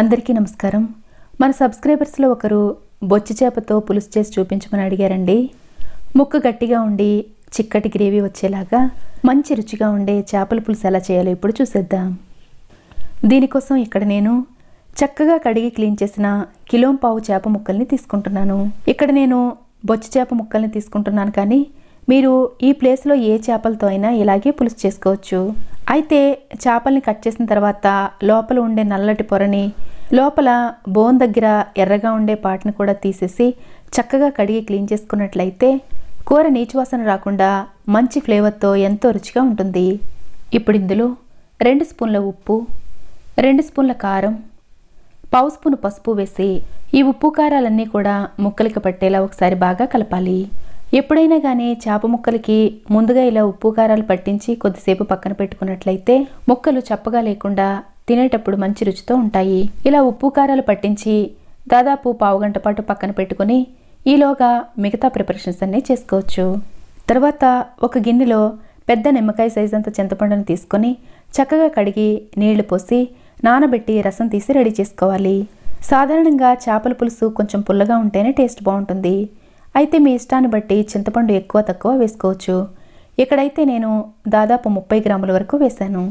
అందరికీ నమస్కారం. మన సబ్స్క్రైబర్స్లో ఒకరు బొచ్చి చేపతో పులుసు చేసి చూపించమని అడిగారండి. ముక్క గట్టిగా ఉండి చిక్కటి గ్రేవీ వచ్చేలాగా మంచి రుచిగా ఉండే చేపల పులుసు ఎలా చేయాలో ఇప్పుడు చూసేద్దాం. దీనికోసం ఇక్కడ నేను చక్కగా కడిగి క్లీన్ చేసిన కిలో పావు చేప ముక్కల్ని తీసుకుంటున్నాను. ఇక్కడ నేను బొచ్చి చేప ముక్కల్ని తీసుకుంటున్నాను కానీ మీరు ఈ ప్లేస్లో ఏ చేపలతో అయినా ఇలాగే పులుసు చేసుకోవచ్చు. అయితే చేపల్ని కట్ చేసిన తర్వాత లోపల ఉండే నల్లటి పొరని లోపల బోన్ దగ్గర ఎర్రగా ఉండే పాటను కూడా తీసేసి చక్కగా కడిగి క్లీన్ చేసుకున్నట్లయితే కూర నీచువాసన రాకుండా మంచి ఫ్లేవర్తో ఎంతో రుచిగా ఉంటుంది. ఇప్పుడు ఇందులో రెండు స్పూన్ల ఉప్పు రెండు స్పూన్ల కారం పావు స్పూన్ పసుపు వేసి ఈ ఉప్పు కారాలన్నీ కూడా ముక్కలకి పట్టేలా ఒకసారి బాగా కలపాలి. ఎప్పుడైనా కానీ చేప ముక్కలకి ముందుగా ఇలా ఉప్పు కారాలు పట్టించి కొద్దిసేపు పక్కన పెట్టుకున్నట్లయితే ముక్కలు చప్పగా లేకుండా తినేటప్పుడు మంచి రుచితో ఉంటాయి. ఇలా ఉప్పు కారాలు పట్టించి దాదాపు పావు గంట పాటు పక్కన పెట్టుకుని ఈలోగా మిగతా ప్రిపరేషన్స్ అన్నీ చేసుకోవచ్చు. తర్వాత ఒక గిన్నెలో పెద్ద నిమ్మకాయ సైజ్ అంత చింతపండును తీసుకొని చక్కగా కడిగి నీళ్ళు పోసి నానబెట్టి రసం తీసి రెడీ చేసుకోవాలి. సాధారణంగా చేపల పులుసు కొంచెం పుల్లగా ఉంటేనే టేస్ట్ బాగుంటుంది. అయితే మీ ఇష్టాన్ని బట్టి చింతపండు ఎక్కువ తక్కువ వేసుకోవచ్చు. ఇక్కడైతే నేను దాదాపు ముప్పై గ్రాముల వరకు వేశాను.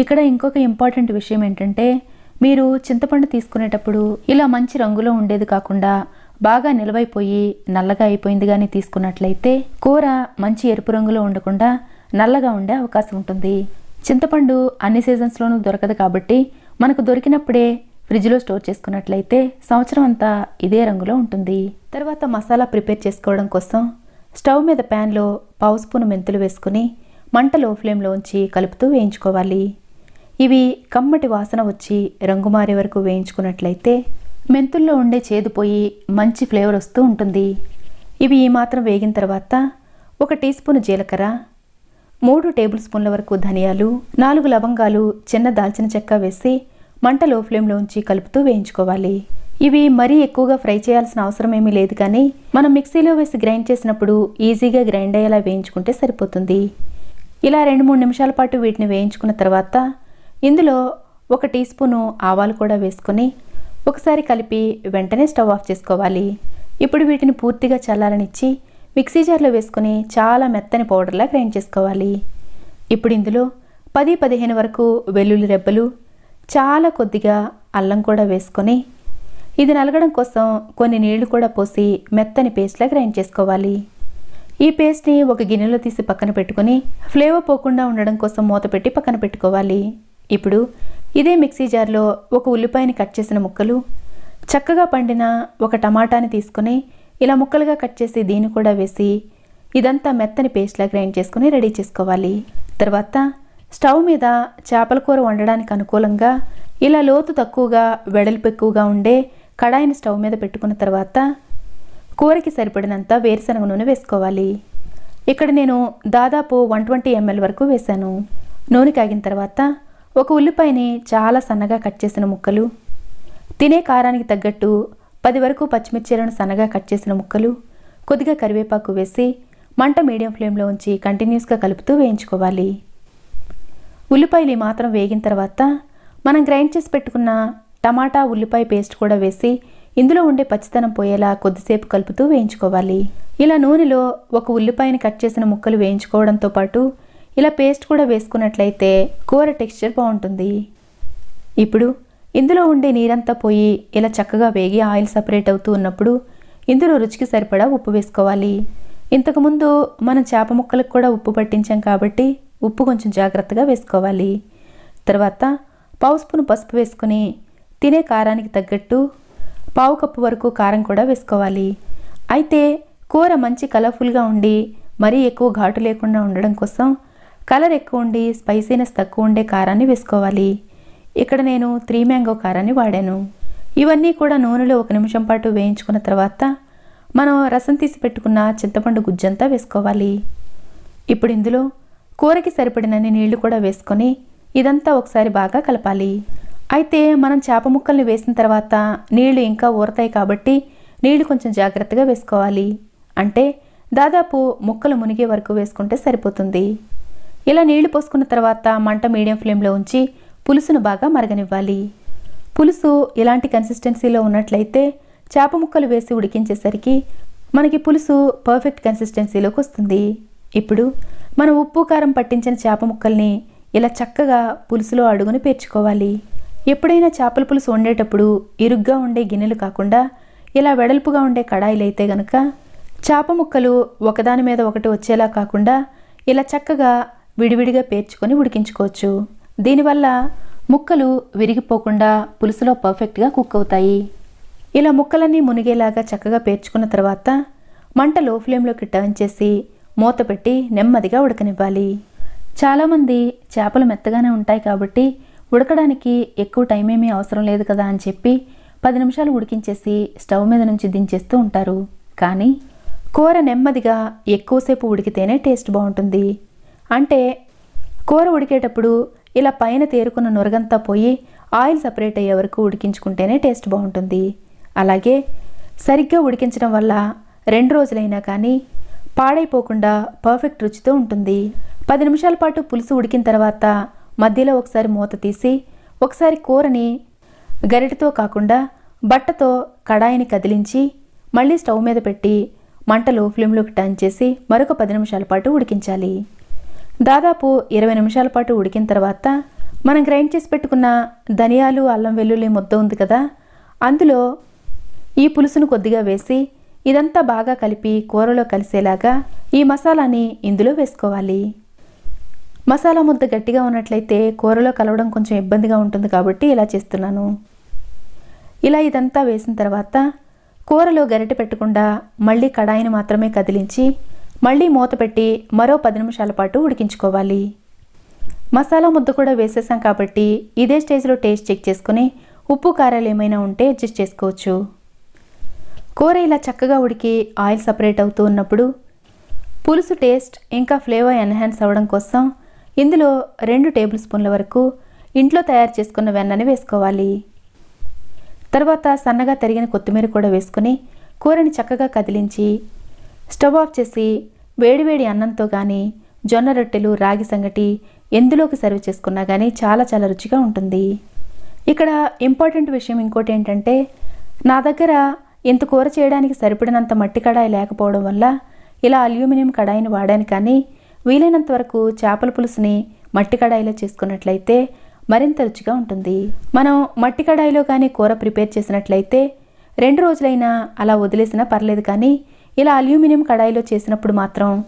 ఇక్కడ ఇంకొక ఇంపార్టెంట్ విషయం ఏంటంటే మీరు చింతపండు తీసుకునేటప్పుడు ఇలా మంచి రంగులో ఉండేది కాకుండా బాగా నిలవైపోయి నల్లగా అయిపోయింది కానీ తీసుకున్నట్లయితే కూర మంచి ఎరుపు రంగులో ఉండకుండా నల్లగా ఉండే అవకాశం ఉంటుంది. చింతపండు అన్ని సీజన్స్లోనూ దొరకదు కాబట్టి మనకు దొరికినప్పుడే ఫ్రిడ్జ్లో స్టోర్ చేసుకున్నట్లయితే సంవత్సరం అంతా ఇదే రంగులో ఉంటుంది. తర్వాత మసాలా ప్రిపేర్ చేసుకోవడం కోసం స్టవ్ మీద ప్యాన్లో పావు స్పూన్ మెంతులు వేసుకుని మంట లో ఫ్లేమ్లో ఉంచి కలుపుతూ వేయించుకోవాలి. ఇవి కమ్మటి వాసన వచ్చి రంగుమారే వరకు వేయించుకున్నట్లయితే మెంతుల్లో ఉండే చేదుపోయి మంచి ఫ్లేవర్ వస్తూ ఉంటుంది. ఇవి ఈ మాత్రం వేగిన తర్వాత ఒక టీ స్పూన్ జీలకర్ర మూడు టేబుల్ స్పూన్ల వరకు ధనియాలు నాలుగు లవంగాలు చిన్న దాల్చిన చెక్క వేసి మంట లో ఫ్లేమ్లో ఉంచి కలుపుతూ వేయించుకోవాలి. ఇవి మరీ ఎక్కువగా ఫ్రై చేయాల్సిన అవసరం ఏమీ లేదు కానీ మనం మిక్సీలో వేసి గ్రైండ్ చేసినప్పుడు ఈజీగా గ్రైండ్ అయ్యేలా వేయించుకుంటే సరిపోతుంది. ఇలా రెండు మూడు నిమిషాల పాటు వీటిని వేయించుకున్న తర్వాత ఇందులో ఒక టీ స్పూను ఆవాలు కూడా వేసుకొని ఒకసారి కలిపి వెంటనే స్టవ్ ఆఫ్ చేసుకోవాలి. ఇప్పుడు వీటిని పూర్తిగా చల్లారనిచ్చి మిక్సీ జార్లో వేసుకొని చాలా మెత్తని పౌడర్లా గ్రైండ్ చేసుకోవాలి. ఇప్పుడు ఇందులో పది పదిహేను వరకు వెల్లుల్లి రెబ్బలు చాలా కొద్దిగా అల్లం కూడా వేసుకొని ఇది నలగడం కోసం కొన్ని నీళ్ళు కూడా పోసి మెత్తని పేస్ట్లా గ్రైండ్ చేసుకోవాలి. ఈ పేస్ట్ని ఒక గిన్నెలో తీసి పక్కన పెట్టుకొని ఫ్లేవర్ పోకుండా ఉండడం కోసం మూత పెట్టి పక్కన పెట్టుకోవాలి. ఇప్పుడు ఇదే మిక్సీ జార్లో ఒక ఉల్లిపాయని కట్ చేసిన ముక్కలు చక్కగా పండిన ఒక టమాటాని తీసుకొని ఇలా ముక్కలుగా కట్ చేసి దీన్ని కూడా వేసి ఇదంతా మెత్తని పేస్ట్లా గ్రైండ్ చేసుకుని రెడీ చేసుకోవాలి. తర్వాత స్టవ్ మీద చేపల కూర వండడానికి అనుకూలంగా ఇలా లోతు తక్కువగా వెడల్పు ఎక్కువగా ఉండే కడాయిని స్టవ్ మీద పెట్టుకున్న తర్వాత కూరకి సరిపడినంత వేరుశనగ నూనె వేసుకోవాలి. ఇక్కడ నేను దాదాపు వన్ ట్వంటీ ఎంఎల్ వరకు వేశాను. నూనె కాగిన తర్వాత ఒక ఉల్లిపాయని చాలా సన్నగా కట్ చేసిన ముక్కలు తినే కారానికి తగ్గట్టు పది వరకు పచ్చిమిర్చీలను సన్నగా కట్ చేసిన ముక్కలు కొద్దిగా కరివేపాకు వేసి మంట మీడియం ఫ్లేమ్లో ఉంచి కంటిన్యూస్గా కలుపుతూ వేయించుకోవాలి. ఉల్లిపాయలు మాత్రం వేగిన తర్వాత మనం గ్రైండ్ చేసి పెట్టుకున్న టమాటా ఉల్లిపాయ పేస్ట్ కూడా వేసి ఇందులో ఉండే పచ్చితనం పోయేలా కొద్దిసేపు కలుపుతూ వేయించుకోవాలి. ఇలా నూనెలో ఒక ఉల్లిపాయని కట్ చేసిన ముక్కలు వేయించుకోవడంతో పాటు ఇలా పేస్ట్ కూడా వేసుకున్నట్లయితే కూర టెక్స్చర్ బాగుంటుంది. ఇప్పుడు ఇందులో ఉండే నీరంతా పోయి ఇలా చక్కగా వేగి ఆయిల్ సపరేట్ అవుతూ ఉన్నప్పుడు ఇందులో రుచికి సరిపడా ఉప్పు వేసుకోవాలి. ఇంతకుముందు మనం చేప ముక్కలకు కూడా ఉప్పు పట్టించాం కాబట్టి ఉప్పు కొంచెం జాగ్రత్తగా వేసుకోవాలి. తర్వాత పావు స్పూన్ పసుపు వేసుకుని తినే కారానికి తగ్గట్టు పావు కప్పు వరకు కారం కూడా వేసుకోవాలి. అయితే కూర మంచి కలర్ఫుల్గా ఉండి మరీ ఎక్కువ ఘాటు లేకుండా ఉండడం కోసం కలర్ ఎక్కువ ఉండి స్పైసీనెస్ తక్కువ ఉండే కారాన్ని వేసుకోవాలి. ఇక్కడ నేను త్రీ మ్యాంగో కారాన్ని వాడాను. ఇవన్నీ కూడా నూనెలో ఒక నిమిషం పాటు వేయించుకున్న తర్వాత మనం రసం తీసి పెట్టుకున్న చింతపండు గుజ్జంతా వేసుకోవాలి. ఇప్పుడు ఇందులో కూరకి సరిపడినన్ని నీళ్ళు కూడా వేసుకొని ఇదంతా ఒకసారి బాగా కలపాలి. అయితే మనం చేప ముక్కల్ని వేసిన తర్వాత నీళ్ళు ఇంకా ఊరతాయి కాబట్టి నీళ్ళు కొంచెం జాగ్రత్తగా వేసుకోవాలి. అంటే దాదాపు ముక్కలు మునిగే వరకు వేసుకుంటే సరిపోతుంది. ఇలా నీళ్ళు పోసుకున్న తర్వాత మంట మీడియం ఫ్లేమ్లో ఉంచి పులుసును బాగా మరగనివ్వాలి. పులుసు ఇలాంటి కన్సిస్టెన్సీలో ఉన్నట్లయితే చేప ముక్కలు వేసి ఉడికించేసరికి మనకి పులుసు పర్ఫెక్ట్ కన్సిస్టెన్సీలోకి వస్తుంది. ఇప్పుడు మనం ఉప్పు కారం పట్టించిన చేప ముక్కల్ని ఇలా చక్కగా పులుసులో అడుగుని పేర్చుకోవాలి. ఎప్పుడైనా చేపల పులుసు వండేటప్పుడు ఇరుగ్గా ఉండే గిన్నెలు కాకుండా ఇలా వెడల్పుగా ఉండే కడాయిలు అయితే గనక చేప ముక్కలు ఒకదాని మీద ఒకటి వచ్చేలా కాకుండా ఇలా చక్కగా విడివిడిగా పేర్చుకొని ఉడికించుకోవచ్చు. దీనివల్ల ముక్కలు విరిగిపోకుండా పులుసులో పర్ఫెక్ట్గా కుక్ అవుతాయి. ఇలా ముక్కలన్నీ మునిగేలాగా చక్కగా పేర్చుకున్న తర్వాత మంట లో ఫ్లేమ్లోకి టర్న్ చేసి మూత పెట్టి నెమ్మదిగా ఉడకనివ్వాలి. చాలామంది చేపలు మెత్తగానే ఉంటాయి కాబట్టి ఉడకడానికి ఎక్కువ టైం ఏమీ అవసరం లేదు కదా అని చెప్పి పది నిమిషాలు ఉడికించేసి స్టవ్ మీద నుంచి దించేస్తూ ఉంటారు. కానీ కూర నెమ్మదిగా ఎక్కువసేపు ఉడికితేనే టేస్ట్ బాగుంటుంది. అంటే కూర ఉడికేటప్పుడు ఇలా పైన తేరుకున్న నొరగంతా పోయి ఆయిల్ సపరేట్ అయ్యే వరకు ఉడికించుకుంటేనే టేస్ట్ బాగుంటుంది. అలాగే సరిగ్గా ఉడికించడం వల్ల రెండు రోజులైనా కానీ పాడైపోకుండా పర్ఫెక్ట్ రుచితో ఉంటుంది. పది నిమిషాల పాటు పులుసు ఉడికిన తర్వాత మధ్యలో ఒకసారి మూత తీసి ఒకసారి కూరని గరిటతో కాకుండా బట్టతో కడాయిని కదిలించి మళ్ళీ స్టవ్ మీద పెట్టి మంటలు ఫ్లేమ్లోకి టర్న్ చేసి మరొక పది నిమిషాల పాటు ఉడికించాలి. దాదాపు ఇరవై నిమిషాల పాటు ఉడికిన తర్వాత మనం గ్రైండ్ చేసి పెట్టుకున్న ధనియాలు అల్లం వెల్లుల్లి ముద్ద ఉంది కదా అందులో ఈ పులుసును కొద్దిగా వేసి ఇదంతా బాగా కలిపి కూరలో కలిసేలాగా ఈ మసాలాని ఇందులో వేసుకోవాలి. మసాలా ముద్ద గట్టిగా ఉన్నట్లయితే కూరలో కలవడం కొంచెం ఇబ్బందిగా ఉంటుంది కాబట్టి ఇలా చేస్తున్నాను. ఇలా ఇదంతా వేసిన తర్వాత కూరలో గరిటె పెట్టకుండా మళ్ళీ కడాయిని మాత్రమే కదిలించి మళ్ళీ మూత పెట్టి మరో పది నిమిషాల పాటు ఉడికించుకోవాలి. మసాలా ముద్ద కూడా వేసేసాం కాబట్టి ఇదే స్టేజ్లో టేస్ట్ చెక్ చేసుకుని ఉప్పు కారాలు ఏమైనా ఉంటే అడ్జస్ట్ చేసుకోవచ్చు. కూర ఇలా చక్కగా ఉడికి ఆయిల్ సపరేట్ అవుతూ ఉన్నప్పుడు పులుసు టేస్ట్ ఇంకా ఫ్లేవర్ ఎన్హాన్స్ అవ్వడం కోసం ఇందులో రెండు టేబుల్ స్పూన్ల వరకు ఇంట్లో తయారు చేసుకున్న వెన్నని వేసుకోవాలి. తర్వాత సన్నగా తరిగిన కొత్తిమీర కూడా వేసుకుని కూరని చక్కగా కదిలించి స్టవ్ ఆఫ్ చేసి వేడివేడి అన్నంతో కానీ జొన్న రొట్టెలు రాగి సంగటి ఎందులోకి సర్వ్ చేసుకున్నా కానీ చాలా చాలా రుచిగా ఉంటుంది. ఇక్కడ ఇంపార్టెంట్ విషయం ఇంకోటి ఏంటంటే నా దగ్గర ఇంత కూర చేయడానికి సరిపడినంత మట్టి కడాయి లేకపోవడం వల్ల ఇలా అల్యూమినియం కడాయిని వాడాను కానీ వీలైనంత వరకు చేపల పులుసుని మట్టి కడాయిలో చేసుకున్నట్లయితే మరింత రుచిగా ఉంటుంది. మనం మట్టి కడాయిలో కానీ కూర ప్రిపేర్ చేసినట్లయితే రెండు రోజులైనా అలా వదిలేసినా పర్లేదు కానీ ఇలా అల్యూమినియం కడాయిలో చేసినప్పుడు మాత్రం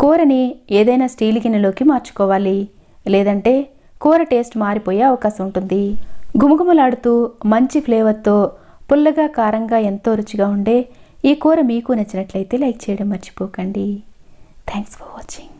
కూరని ఏదైనా స్టీల్ గిన్నెలోకి మార్చుకోవాలి. లేదంటే కూర టేస్ట్ మారిపోయే అవకాశం ఉంటుంది. గుమగుమలాడుతూ మంచి ఫ్లేవర్తో పుల్లగా కారంగా ఎంతో రుచిగా ఉండే ఈ కూర మీకు నచ్చినట్లయితే లైక్ చేయడం మర్చిపోకండి. Thanks for watching.